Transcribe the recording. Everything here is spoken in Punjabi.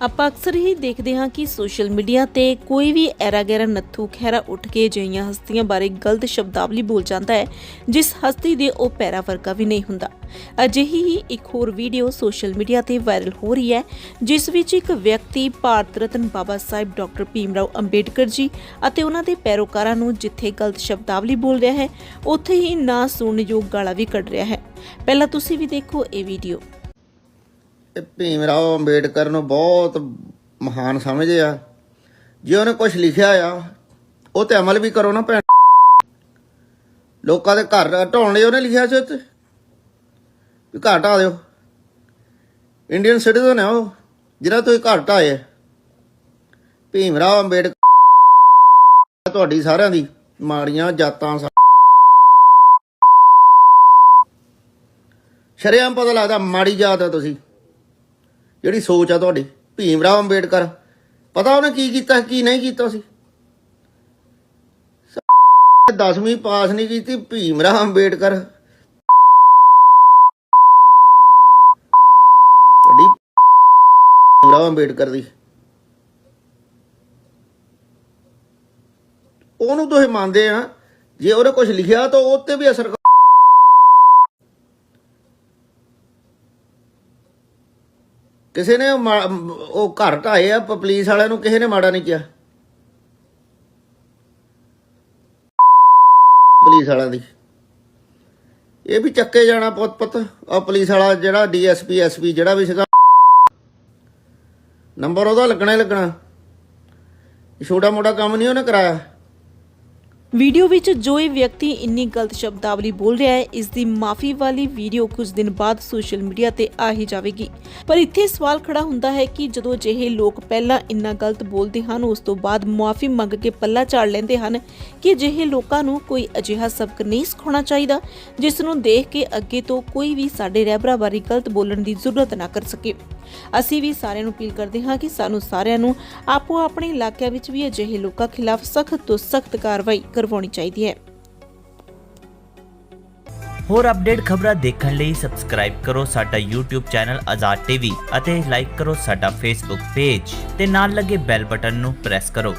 ਆਪਾਂ ਅਕਸਰ ਹੀ ਦੇਖਦੇ ਹਾਂ ਕਿ ਸੋਸ਼ਲ ਮੀਡੀਆ ਤੇ ਕੋਈ ਵੀ ਐਰਾ ਗੈਰਾ ਨੱਥੂ ਖੈਰਾ ਉੱਠ ਕੇ ਅਜਿਹੀਆਂ ਹਸਤੀਆਂ ਬਾਰੇ ਗਲਤ ਸ਼ਬਦਾਵਲੀ ਬੋਲ ਜਾਂਦਾ ਹੈ, ਜਿਸ ਹਸਤੀ ਦੇ ਉਹ ਪੈਰਾ ਵਰਗਾ ਵੀ ਨਹੀਂ ਹੁੰਦਾ। ਅਜਿਹੀ ਹੀ ਇੱਕ ਹੋਰ ਵੀਡੀਓ ਸੋਸ਼ਲ ਮੀਡੀਆ ਤੇ ਵਾਇਰਲ ਹੋ ਰਹੀ ਹੈ, ਜਿਸ ਵਿੱਚ ਇੱਕ ਵਿਅਕਤੀ ਭਾਰਤ ਰਤਨ ਬਾਬਾ ਸਾਹਿਬ ਡਾਕਟਰ ਭੀਮਰਾਓ ਅੰਬੇਡਕਰ ਜੀ ਅਤੇ ਉਹਨਾਂ ਦੇ ਪੈਰੋਕਾਰਾਂ ਨੂੰ ਜਿੱਥੇ ਗਲਤ ਸ਼ਬਦਾਵਲੀ ਬੋਲ ਰਿਹਾ ਹੈ, ਉੱਥੇ ਹੀ ਨਾ ਸੁਣਨਯੋਗ ਗਾਲਾਂ ਵੀ ਕੱਢ ਰਿਹਾ ਹੈ। ਪਹਿਲਾਂ ਤੁਸੀਂ ਵੀ ਦੇਖੋ ਇਹ ਵੀਡੀਓ। ਇਹ ਭੀਮ ਰਾਓ ਅੰਬੇਡਕਰ ਨੂੰ ਬਹੁਤ ਮਹਾਨ ਸਮਝਦੇ ਆ। ਜੇ ਉਹਨੇ ਕੁਝ ਲਿਖਿਆ ਆ, ਉਹ ਤੇ ਅਮਲ ਵੀ ਕਰੋ ਨਾ ਭੈਣ। ਲੋਕਾਂ ਦੇ ਘਰ ਢਾਉਣ ਲਈ ਉਹਨੇ ਲਿਖਿਆ ਸੀ ਉੱਤੇ ਵੀ ਘਰ ਢਾਹ ਦਿਓ। ਇੰਡੀਅਨ ਸਿਟੀਜ਼ਨ ਹੈ ਉਹ ਜਿਹੜਾ ਤੁਸੀਂ ਘਰ ਢਾਏ ਭੀਮ ਰਾਓ ਅੰਬੇਡਕਰ ਤੁਹਾਡੀ ਸਾਰਿਆਂ ਦੀ ਮਾੜੀਆਂ ਜਾਤਾਂ ਸਾ- ਸ਼ਰੇਆਮ ਪਤਾ ਲੱਗਦਾ ਮਾੜੀ ਜਾਤ ਆ ਤੁਸੀਂ। ਜਿਹੜੀ ਸੋਚ ਆ ਤੁਹਾਡੀ, ਭੀਮ ਰਾਓ ਅੰਬੇਡਕਰ। ਪਤਾ ਉਹਨੇ ਕੀ ਕੀਤਾ, ਕੀ ਨਹੀਂ ਕੀਤਾ ਸੀ? 10ਵੀਂ ਪਾਸ ਨਹੀਂ ਕੀਤੀ, ਭੀਮ ਰਾਓ ਅੰਬੇਡਕਰ। ਤੁਹਾਡੀ ਭੀਮ ਰਾਓ ਅੰਬੇਡਕਰ ਦੀ। ਉਹਨੂੰ ਤੁਸੀਂ ਮੰਨਦੇ ਆ, ਜੇ ਉਹਨੇ ਕੁਝ ਲਿਖਿਆ ਤਾਂ ਉਹ ਤੇ ਵੀ ਅਸਰ ਕਿਸੇ ਨੇ ਮਾ- ਉਹ ਘਰ ਢਾਏ ਆ ਪੁਲਿਸ ਵਾਲਿਆਂ ਨੂੰ ਕਿਸੇ ਨੇ ਮਾੜਾ ਨਹੀਂ ਕਿਹਾ। ਪੁਲਿਸ ਵਾਲਿਆਂ ਦੀ। ਇਹ ਵੀ ਚੱਕੇ ਜਾਣਾ ਪੁੱਤ ਪੁੱਤ। ਉਹ ਪੁਲਿਸ ਵਾਲਾ ਜਿਹੜਾ ਡੀਐਸਪੀ ਐਸਪੀ ਜਿਹੜਾ ਵੀ ਸੀਗਾ। ਨੰਬਰ ਉਹਦਾ ਲੱਗਣਾ ਹੀ ਲੱਗਣਾ। ਛੋਟਾ ਮੋਟਾ ਕੰਮ ਨਹੀਂ ਉਹਨੇ ਕਰਾਇਆ। ਵੀਡੀਓ ਵਿੱਚ ਜੋ ਇਹ ਵਿਅਕਤੀ ਇੰਨੀ ਗਲਤ ਸ਼ਬਦਾਵਲੀ ਬੋਲ ਰਿਹਾ ਹੈ, ਇਸ ਦੀ ਮਾਫੀ ਵਾਲੀ ਵੀਡੀਓ ਕੁਝ ਦਿਨ ਬਾਅਦ ਸੋਸ਼ਲ ਮੀਡੀਆ ਤੇ ਆ ਹੀ ਜਾਵੇਗੀ। ਪਰ ਇੱਥੇ ਸਵਾਲ ਖੜਾ ਹੁੰਦਾ ਹੈ ਕਿ ਜਦੋਂ ਜਿਹੇ ਲੋਕ ਪਹਿਲਾਂ ਇੰਨਾ ਗਲਤ ਬੋਲਦੇ ਹਨ, ਉਸ ਤੋਂ ਬਾਅਦ ਮਾਫੀ ਮੰਗ ਕੇ ਪੱਲਾ ਝਾੜ ਲੈਂਦੇ ਹਨ ਕਿ ਜਿਹੇ ਲੋਕਾਂ ਨੂੰ ਕੋਈ ਅਜਿਹਾ ਸਬਕ ਨਹੀਂ ਸਿਖਾਉਣਾ ਚਾਹੀਦਾ, ਜਿਸ ਨੂੰ ਦੇਖ ਕੇ ਅੱਗੇ ਤੋਂ ਕੋਈ ਵੀ ਸਾਡੇ ਰਹਿਬਰਾਂ ਬਾਰੇ ਗਲਤ ਬੋਲਣ ਦੀ ਜ਼ਰੂਰਤ ਨਾ ਕਰ ਸਕੇ। ਅਸੀਂ ਵੀ ਸਾਰਿਆਂ ਨੂੰ ਅਪੀਲ ਕਰਦੇ ਹਾਂ ਕਿ ਸਾਨੂੰ ਸਾਰਿਆਂ ਨੂੰ ਆਪੋ ਆਪਣੇ ਇਲਾਕਿਆਂ ਵਿੱਚ ਵੀ ਅਜਿਹੇ ਲੋਕਾਂ ਖਿਲਾਫ ਸਖਤ ਤੋਂ ਸਖਤ ਕਾਰਵਾਈ ਕਰਵਾਉਣੀ ਚਾਹੀਦੀ ਹੈ। ਹੋਰ ਅਪਡੇਟ ਖਬਰਾਂ ਦੇਖਣ ਲਈ ਸਬਸਕ੍ਰਾਈਬ ਕਰੋ ਸਾਡਾ YouTube ਚੈਨਲ ਆਜ਼ਾਦ ਟੀਵੀ ਅਤੇ ਲਾਈਕ ਕਰੋ ਸਾਡਾ Facebook ਪੇਜ ਤੇ ਨਾਲ ਲੱਗੇ ਬੈਲ ਬਟਨ ਨੂੰ ਪ੍ਰੈਸ ਕਰੋ।